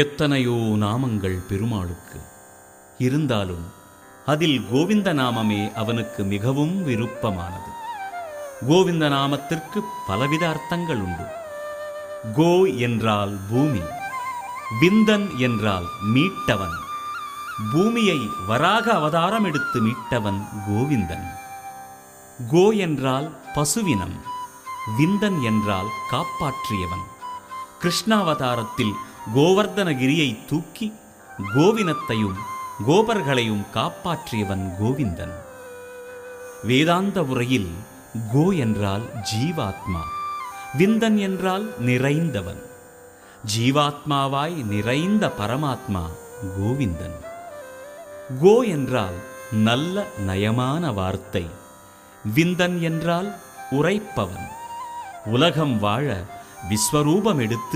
எத்தனையோ நாமங்கள் பெருமாளுக்கு. இருந்தாலும் அதில் கோவிந்த நாமமே அவனுக்கு மிகவும் விருப்பமானது. கோவிந்த நாமத்திற்கு பலவித அர்த்தங்கள் உண்டு கோ என்றால் பூமி விந்தன் என்றால் மீட்டவன் பூமியை வராக அவதாரம் எடுத்து மீட்டவன் கோவிந்தன். கோ என்றால் பசுவினம் விந்தன் என்றால் காப்பாற்றியவன். கிருஷ்ணாவதாரத்தில் கோவர்தனகிரியை தூக்கி கோவினத்தையும் கோபர்களையும் காப்பாற்றியவன் கோவிந்தன். வேதாந்த உரையில் கோ என்றால் ஜீவாத்மா விந்தன் என்றால் நிறைந்தவன். ஜீவாத்மாவாய் நிறைந்த பரமாத்மா கோவிந்தன். கோ என்றால் நல்ல நயமான வார்த்தை விந்தன் என்றால் உரைப்பவன். உலகம் வாழ விஸ்வரூபம் எடுத்து